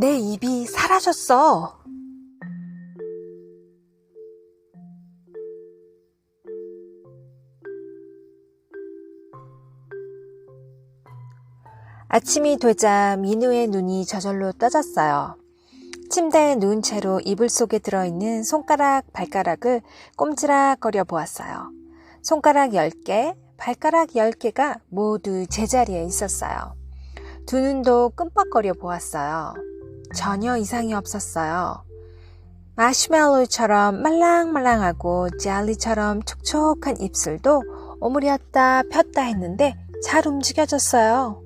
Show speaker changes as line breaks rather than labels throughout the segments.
내 입이 사라졌어. 아침이 되자 민우의 눈이 저절로 떠졌어요. 침대에 누운 채로 이불 속에 들어있는 손가락, 발가락을 꼼지락거려 보았어요. 손가락 10개, 발가락 10개가 모두 제자리에 있었어요. 두 눈도 끔뻑거려 보았어요. 전혀 이상이 없었어요. 마시멜로처럼 말랑말랑하고 젤리처럼 촉촉한 입술도 오므렸다 폈다 했는데 잘 움직여졌어요.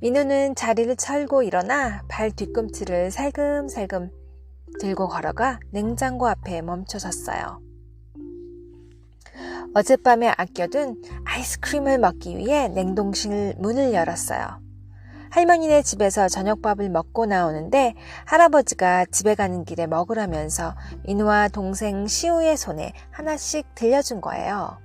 민우는 자리를 철고 일어나 발 뒤꿈치를 살금살금 들고 걸어가 냉장고 앞에 멈춰섰어요. 어젯밤에 아껴둔 아이스크림을 먹기 위해 냉동실 문을 열었어요. 할머니네 집에서 저녁밥을 먹고 나오는데 할아버지가 집에 가는 길에 먹으라면서 민우와 동생 시우의 손에 하나씩 들려준 거예요.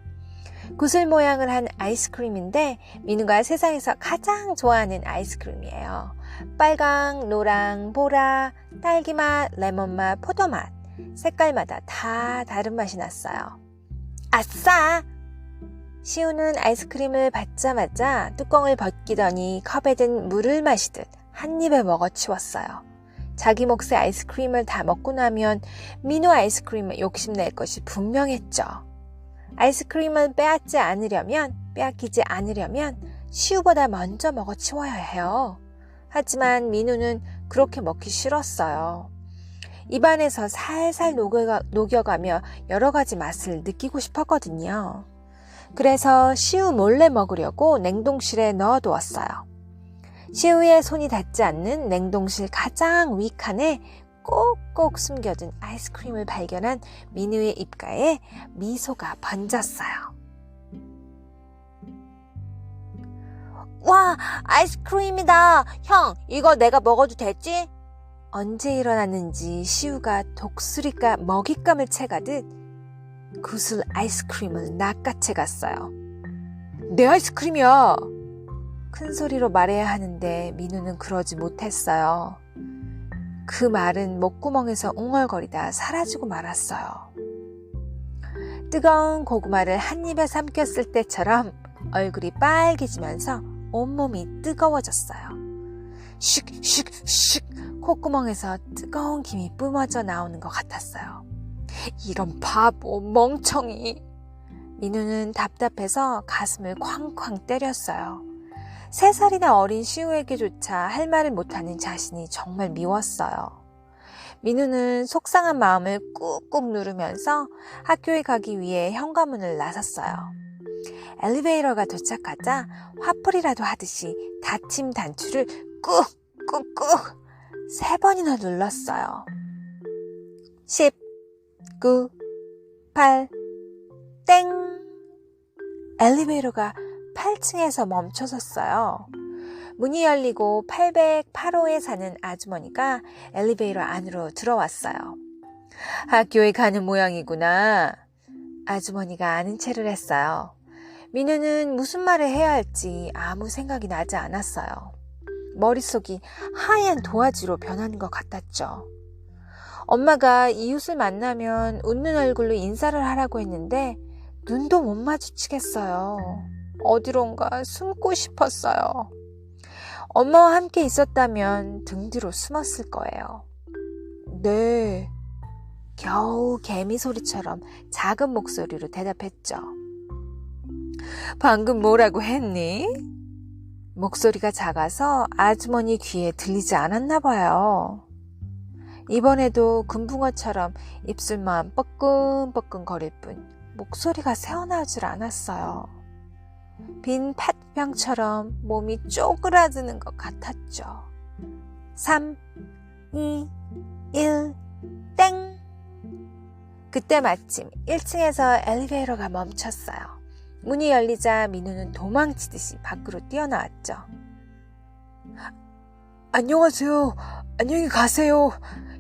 구슬 모양을 한 아이스크림인데 민우가 세상에서 가장 좋아하는 아이스크림이에요. 빨강, 노랑, 보라, 딸기맛, 레몬맛, 포도맛. 색깔마다 다 다른 맛이 났어요. 아싸! 시우는 아이스크림을 받자마자 뚜껑을 벗기더니 컵에 든 물을 마시듯 한 입에 먹어치웠어요. 자기 몫의 아이스크림을 다 먹고 나면 민우 아이스크림을 욕심낼 것이 분명했죠. 아이스크림을 빼앗지 않으려면, 빼앗기지 않으려면 시우보다 먼저 먹어치워야 해요. 하지만 민우는 그렇게 먹기 싫었어요. 입안에서 살살 녹여가, 녹여가며 여러 가지 맛을 느끼고 싶었거든요. 그래서 시우 몰래 먹으려고 냉동실에 넣어두었어요. 시우의 손이 닿지 않는 냉동실 가장 윗칸에 꼭꼭 숨겨둔 아이스크림을 발견한 민우의 입가에 미소가 번졌어요. 와, 아이스크림이다. 형, 이거 내가 먹어도 되지? 언제 일어났는지 시우가 독수리가 먹잇감을 채가듯 구슬 아이스크림을 낚아채 갔어요. 내 아이스크림이야! 큰 소리로 말해야 하는데 민우는 그러지 못했어요. 그 말은 목구멍에서 웅얼거리다 사라지고 말았어요. 뜨거운 고구마를 한 입에 삼켰을 때처럼 얼굴이 빨개지면서 온몸이 뜨거워졌어요. 슉슉슉 콧구멍에서 뜨거운 김이 뿜어져 나오는 것 같았어요. 이런 바보 멍청이. 민우는 답답해서 가슴을 쾅쾅 때렸어요. 세 살이나 어린 시우에게조차 할 말을 못하는 자신이 정말 미웠어요. 민우는 속상한 마음을 꾹꾹 누르면서 학교에 가기 위해 현관문을 나섰어요. 엘리베이터가 도착하자 화풀이라도 하듯이 닫힘 단추를 꾹꾹꾹 세 번이나 눌렀어요. 10, 9, 8, 땡! 엘리베이터가 8층에서 멈춰섰어요. 문이 열리고 808호에 사는 아주머니가 엘리베이터 안으로 들어왔어요. 학교에 가는 모양이구나. 아주머니가 아는 체를 했어요. 민우는 무슨 말을 해야 할지 아무 생각이 나지 않았어요. 머릿속이 하얀 도화지로 변하는 것 같았죠. 엄마가 이웃을 만나면 웃는 얼굴로 인사를 하라고 했는데 눈도 못 마주치겠어요. 어디론가 숨고 싶었어요. 엄마와 함께 있었다면 등 뒤로 숨었을 거예요. 네. 겨우 개미 소리처럼 작은 목소리로 대답했죠. 방금 뭐라고 했니? 목소리가 작아서 아주머니 귀에 들리지 않았나 봐요. 이번에도 금붕어처럼 입술만 뻐끔뻐끔 거릴 뿐 목소리가 새어나오질 않았어요. 빈 팥병처럼 몸이 쪼그라드는 것 같았죠. 3, 2, 1, 땡! 그때 마침 1층에서 엘리베이터가 멈췄어요. 문이 열리자 민우는 도망치듯이 밖으로 뛰어나왔죠. 안녕하세요. 안녕히 가세요.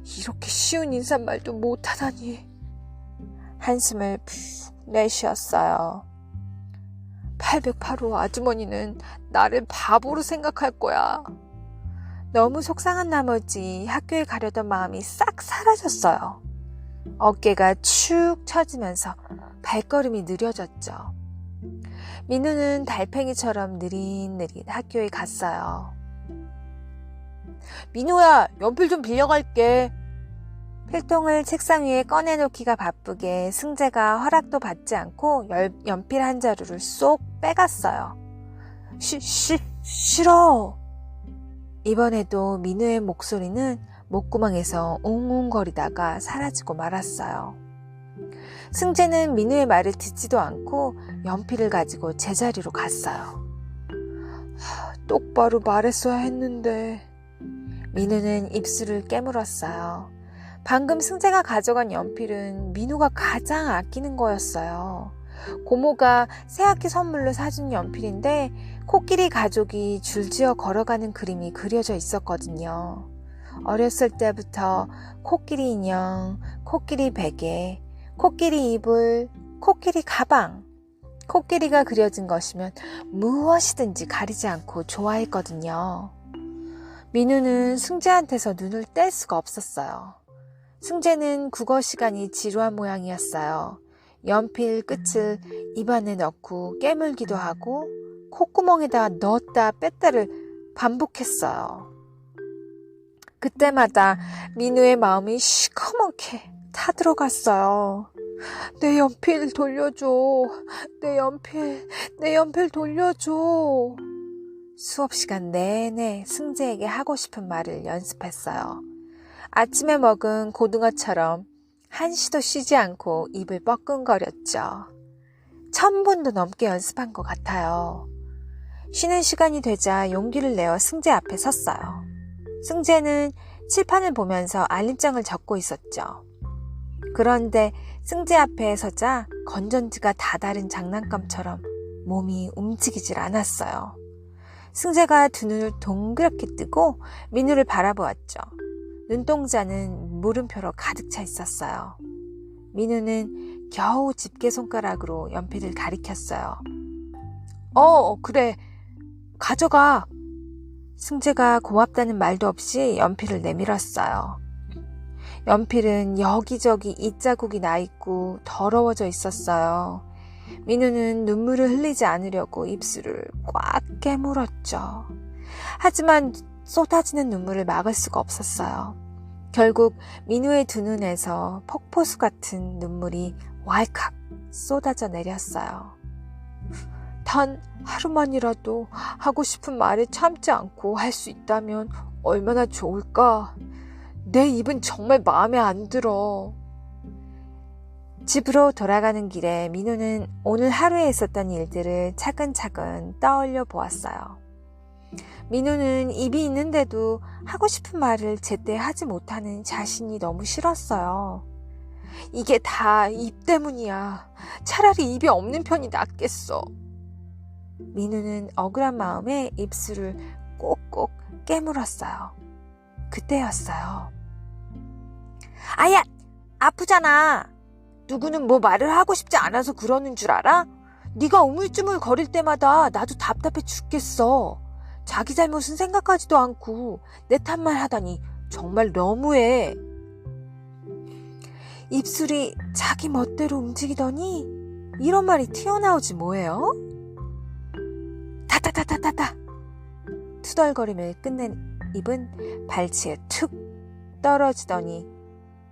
이렇게 쉬운 인사말도 못하다니. 한숨을 푹 내쉬었어요. 808호 아주머니는 나를 바보로 생각할 거야. 너무 속상한 나머지 학교에 가려던 마음이 싹 사라졌어요. 어깨가 축 처지면서 발걸음이 느려졌죠. 민우는 달팽이처럼 느릿느릿 학교에 갔어요. 민우야, 연필 좀 빌려갈게. 필통을 책상 위에 꺼내놓기가 바쁘게 승재가 허락도 받지 않고 열- 연필 한 자루를 쏙 빼갔어요. 시, 시, 싫어. 이번에도 민우의 목소리는 목구멍에서 웅웅거리다가 사라지고 말았어요. 승재는 민우의 말을 듣지도 않고 연필을 가지고 제자리로 갔어요. 하, 똑바로 말했어야 했는데. 민우는 입술을 깨물었어요. 방금 승재가 가져간 연필은 민우가 가장 아끼는 거였어요. 고모가 새학기 선물로 사준 연필인데 코끼리 가족이 줄지어 걸어가는 그림이 그려져 있었거든요. 어렸을 때부터 코끼리 인형, 코끼리 베개, 코끼리 이불, 코끼리 가방, 코끼리가 그려진 것이면 무엇이든지 가리지 않고 좋아했거든요. 민우는 승재한테서 눈을 뗄 수가 없었어요. 승재는 국어 시간이 지루한 모양이었어요. 연필 끝을 입안에 넣고 깨물기도 하고 콧구멍에다 넣었다 뺐다를 반복했어요. 그때마다 민우의 마음이 시커멓게 타들어갔어요. 내 연필 돌려줘. 내 연필, 내 연필 돌려줘. 수업 시간 내내 승재에게 하고 싶은 말을 연습했어요. 아침에 먹은 고등어처럼 한시도 쉬지 않고 입을 뻐끔거렸죠. 천 번도 넘게 연습한 것 같아요. 쉬는 시간이 되자 용기를 내어 승재 앞에 섰어요. 승재는 칠판을 보면서 알림장을 적고 있었죠. 그런데 승재 앞에 서자 건전지가 다다른 장난감처럼 몸이 움직이질 않았어요. 승재가 두 눈을 동그랗게 뜨고 민우를 바라보았죠. 눈동자는 물음표로 가득 차 있었어요. 민우는 겨우 집게 손가락으로 연필을 가리켰어요. 어, 그래. 가져가. 승재가 고맙다는 말도 없이 연필을 내밀었어요. 연필은 여기저기 이 자국이 나 있고 더러워져 있었어요. 민우는 눈물을 흘리지 않으려고 입술을 꽉 깨물었죠. 하지만 쏟아지는 눈물을 막을 수가 없었어요. 결국 민우의 두 눈에서 폭포수 같은 눈물이 왈칵 쏟아져 내렸어요. 단 하루만이라도 하고 싶은 말을 참지 않고 할 수 있다면 얼마나 좋을까? 내 입은 정말 마음에 안 들어. 집으로 돌아가는 길에 민우는 오늘 하루에 있었던 일들을 차근차근 떠올려 보았어요. 민우는 입이 있는데도 하고 싶은 말을 제때 하지 못하는 자신이 너무 싫었어요. 이게 다 입 때문이야. 차라리 입이 없는 편이 낫겠어. 민우는 억울한 마음에 입술을 꼭꼭 깨물었어요. 그때였어요. 아야! 아프잖아! 누구는 뭐 말을 하고 싶지 않아서 그러는 줄 알아? 네가 우물쭈물 거릴 때마다 나도 답답해 죽겠어. 자기 잘못은 생각하지도 않고 내 탓만 하다니 정말 너무해. 입술이 자기 멋대로 움직이더니 이런 말이 튀어나오지 뭐예요? 타타타타타타 투덜거림을 끝낸 입은 발치에 툭 떨어지더니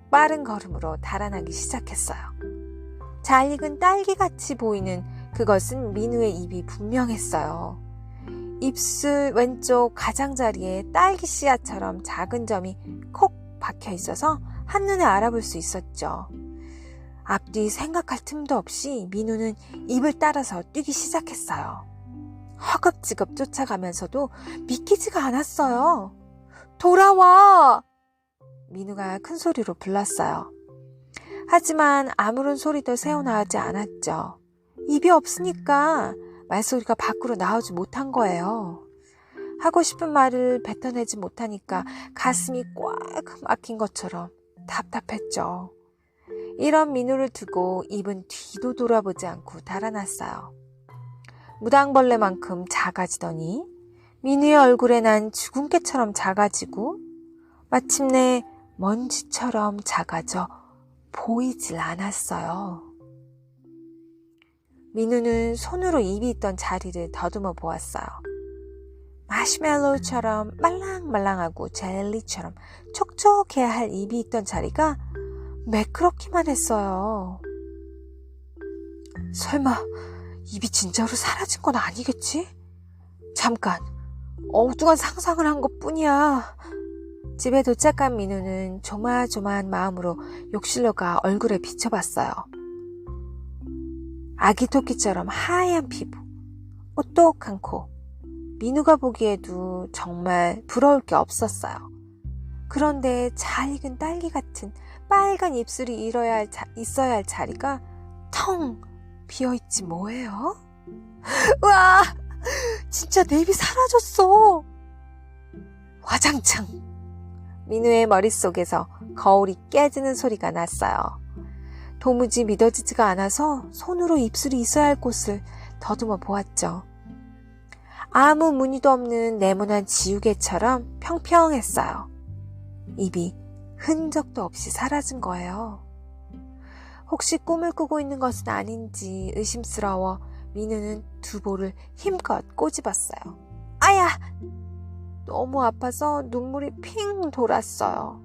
빠른 걸음으로 달아나기 시작했어요. 잘 익은 딸기같이 보이는 그것은 민우의 입이 분명했어요. 입술 왼쪽 가장자리에 딸기 씨앗처럼 작은 점이 콕 박혀 있어서 한눈에 알아볼 수 있었죠. 앞뒤 생각할 틈도 없이 민우는 입을 따라서 뛰기 시작했어요. 허겁지겁 쫓아가면서도 믿기지가 않았어요. 돌아와! 민우가 큰 소리로 불렀어요. 하지만 아무런 소리도 새어나오지 않았죠. 입이 없으니까 말소리가 밖으로 나오지 못한 거예요. 하고 싶은 말을 뱉어내지 못하니까 가슴이 꽉 막힌 것처럼 답답했죠. 이런 민우를 두고 입은 뒤도 돌아보지 않고 달아났어요. 무당벌레만큼 작아지더니 민우의 얼굴에 난 개처럼 작아지고 마침내 먼지처럼 작아져 보이질 않았어요. 민우는 손으로 입이 있던 자리를 더듬어 보았어요. 마시멜로우처럼 말랑말랑하고 젤리처럼 촉촉해야 할 입이 있던 자리가 매끄럽기만 했어요. 설마 입이 진짜로 사라진 건 아니겠지? 잠깐 엉뚱한 상상을 한 것 뿐이야. 집에 도착한 민우는 조마조마한 마음으로 욕실로 가 얼굴에 비춰봤어요. 아기 토끼처럼 하얀 피부, 오똑한 코. 민우가 보기에도 정말 부러울 게 없었어요. 그런데 잘 익은 딸기 같은 빨간 입술이 잃어야 할 자, 있어야 할 자리가 텅 비어있지 뭐예요? 와, 진짜 내 입이 사라졌어. 화장창. 민우의 머릿속에서 거울이 깨지는 소리가 났어요. 도무지 믿어지지가 않아서 손으로 입술이 있어야 할 곳을 더듬어 보았죠. 아무 무늬도 없는 네모난 지우개처럼 평평했어요. 입이 흔적도 없이 사라진 거예요. 혹시 꿈을 꾸고 있는 것은 아닌지 의심스러워 민우는 두 볼을 힘껏 꼬집었어요. 아야! 너무 아파서 눈물이 핑 돌았어요.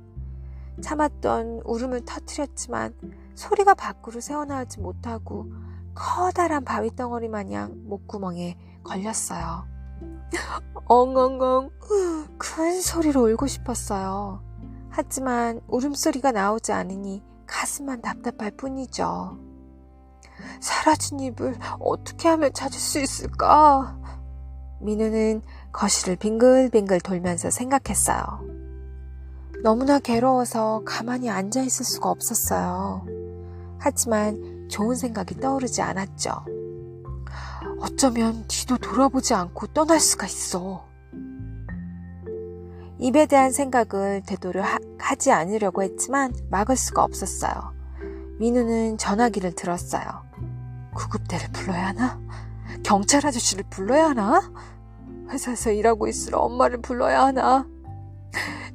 참았던 울음을 터뜨렸지만 소리가 밖으로 새어나오지 못하고 커다란 바위 덩어리 마냥 목구멍에 걸렸어요. 엉엉엉 큰 소리로 울고 싶었어요. 하지만 울음소리가 나오지 않으니 가슴만 답답할 뿐이죠. 사라진 입을 어떻게 하면 찾을 수 있을까? 민우는 거실을 빙글빙글 돌면서 생각했어요. 너무나 괴로워서 가만히 앉아 있을 수가 없었어요. 하지만 좋은 생각이 떠오르지 않았죠. 어쩌면 뒤도 돌아보지 않고 떠날 수가 있어. 입에 대한 생각을 되도록 하, 지 않으려고 했지만 막을 수가 없었어요. 민우는 전화기를 들었어요. 구급대를 불러야 하나? 경찰 아저씨를 불러야 하나? 회사에서 일하고 있으러 엄마를 불러야 하나?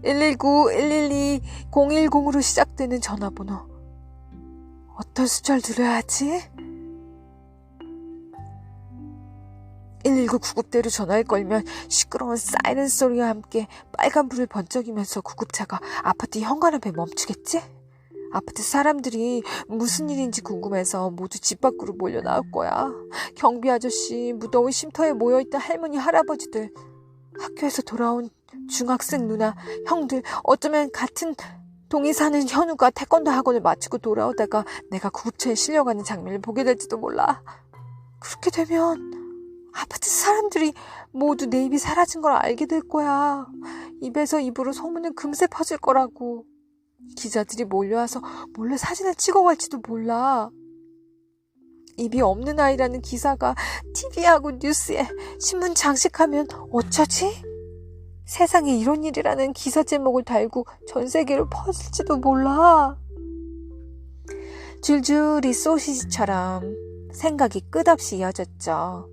119, 112, 010으로 시작되는 전화번호. 어떤 숫자를 들어야 하지? 119 구급대로 전화를 걸면 시끄러운 사이렌 소리와 함께 빨간불을 번쩍이면서 구급차가 아파트 현관 앞에 멈추겠지? 아파트 사람들이 무슨 일인지 궁금해서 모두 집 밖으로 몰려 나올 거야. 경비 아저씨, 무더운 쉼터에 모여있던 할머니, 할아버지들, 학교에서 돌아온 중학생 누나, 형들, 어쩌면 같은 동이 사는 현우가 태권도 학원을 마치고 돌아오다가 내가 구급차에 실려가는 장면을 보게 될지도 몰라. 그렇게 되면 아파트 사람들이 모두 내 입이 사라진 걸 알게 될 거야. 입에서 입으로 소문은 금세 퍼질 거라고. 기자들이 몰려와서 몰래 사진을 찍어갈지도 몰라. 입이 없는 아이라는 기사가 TV하고 뉴스에 신문 장식하면 어쩌지? 세상에 이런 일이라는 기사 제목을 달고 전 세계로 퍼질지도 몰라. 줄줄이 소시지처럼 생각이 끝없이 이어졌죠.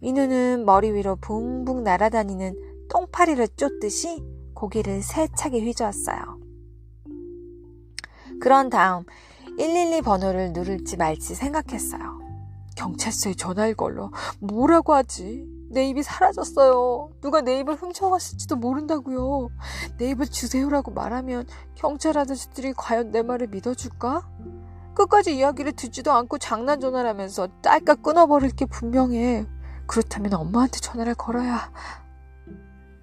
민우는 머리 위로 붕붕 날아다니는 똥파리를 쫓듯이 고개를 세차게 휘저었어요. 그런 다음 112 번호를 누를지 말지 생각했어요. 경찰서에 전화를 걸러 뭐라고 하지? 내 입이 사라졌어요. 누가 내 입을 훔쳐갔을지도 모른다고요. 내 입을 주세요라고 말하면 경찰 아저씨들이 과연 내 말을 믿어줄까? 끝까지 이야기를 듣지도 않고 장난 전화를 하면서 딸깍 끊어버릴 게 분명해. 그렇다면 엄마한테 전화를 걸어야.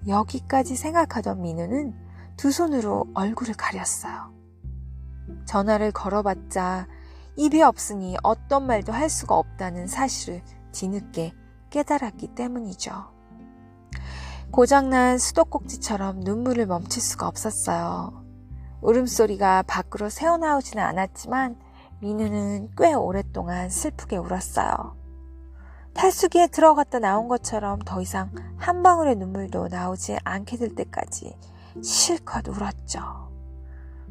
여기까지 생각하던 민우는 두 손으로 얼굴을 가렸어요. 전화를 걸어봤자 입이 없으니 어떤 말도 할 수가 없다는 사실을 뒤늦게 깨달았기 때문이죠. 고장난 수도꼭지처럼 눈물을 멈출 수가 없었어요. 울음소리가 밖으로 새어나오지는 않았지만 민우는 꽤 오랫동안 슬프게 울었어요. 탈수기에 들어갔다 나온 것처럼 더 이상 한 방울의 눈물도 나오지 않게 될 때까지 실컷 울었죠.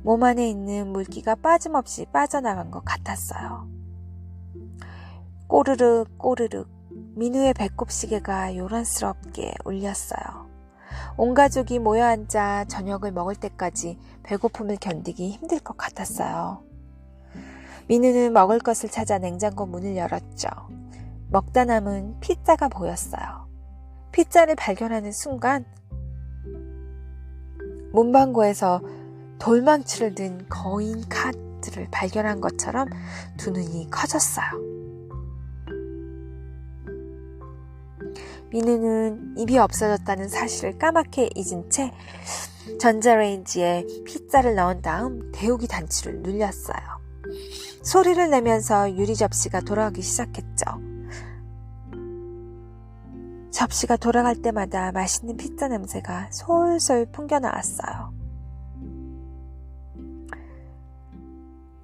몸 안에 있는 물기가 빠짐없이 빠져나간 것 같았어요. 꼬르륵 꼬르륵 민우의 배꼽 시계가 요란스럽게 울렸어요. 온 가족이 모여 앉아 저녁을 먹을 때까지 배고픔을 견디기 힘들 것 같았어요. 민우는 먹을 것을 찾아 냉장고 문을 열었죠. 먹다 남은 피자가 보였어요. 피자를 발견하는 순간 문방구에서 돌망치를 든 거인 카드를 발견한 것처럼 두 눈이 커졌어요. 민우는 입이 없어졌다는 사실을 까맣게 잊은 채 전자레인지에 피자를 넣은 다음 데우기 단추를 눌렸어요. 소리를 내면서 유리 접시가 돌아가기 시작했죠. 접시가 돌아갈 때마다 맛있는 피자 냄새가 솔솔 풍겨 나왔어요.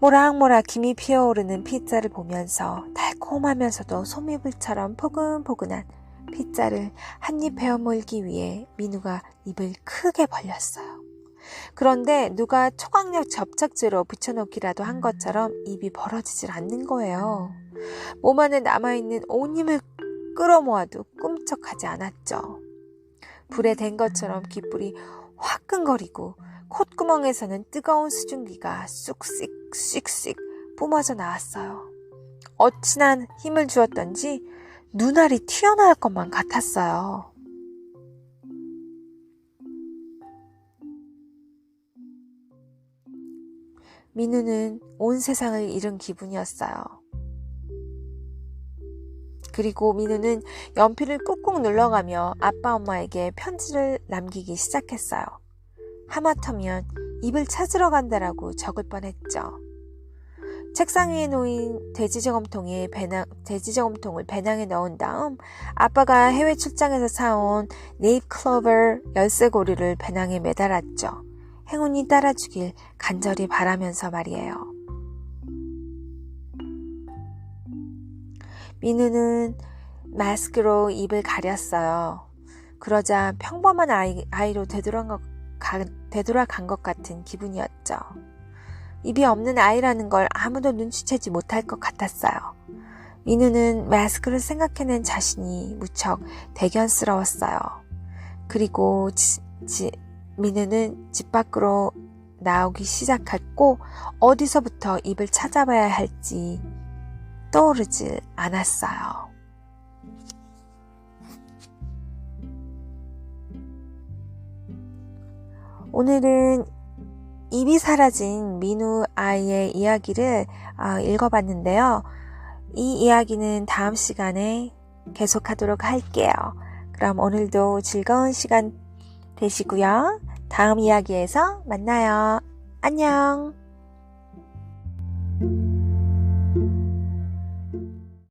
모락모락 김이 피어오르는 피자를 보면서 달콤하면서도 소미불처럼 포근포근한 피자를 한 입 베어 물기 위해 민우가 입을 크게 벌렸어요. 그런데 누가 초강력 접착제로 붙여놓기라도 한 것처럼 입이 벌어지질 않는 거예요. 몸 안에 남아있는 온 힘을 끌어모아도 꿈쩍하지 않았죠. 불에 댄 것처럼 귓불이 화끈거리고 콧구멍에서는 뜨거운 수증기가 쑥씩 쑥씩 뿜어져 나왔어요. 어찌나 힘을 주었던지 눈알이 튀어나올 것만 같았어요. 민우는 온 세상을 잃은 기분이었어요. 그리고 민우는 연필을 꾹꾹 눌러가며 아빠 엄마에게 편지를 남기기 시작했어요. 하마터면 입을 찾으러 간다라고 적을 뻔했죠. 책상 위에 놓인 돼지저금통에 배낭, 돼지저금통을 배낭에 넣은 다음 아빠가 해외 출장에서 사온 네잎 클로버 열쇠고리를 배낭에 매달았죠. 행운이 따라주길 간절히 바라면서 말이에요. 민우는 마스크로 입을 가렸어요. 그러자 평범한 아이, 아이로 되돌아간 것, 되돌아간 것 같은 기분이었죠. 입이 없는 아이라는 걸 아무도 눈치채지 못할 것 같았어요. 민우는 마스크를 생각해낸 자신이 무척 대견스러웠어요. 그리고 지, 지, 민우는 집 밖으로 나오기 시작했고 어디서부터 입을 찾아봐야 할지 떠오르질 않았어요. 오늘은 입이 사라진 민우 아이의 이야기를 어, 읽어봤는데요. 이 이야기는 다음 시간에 계속하도록 할게요. 그럼 오늘도 즐거운 시간 되시고요. 다음 이야기에서 만나요. 안녕.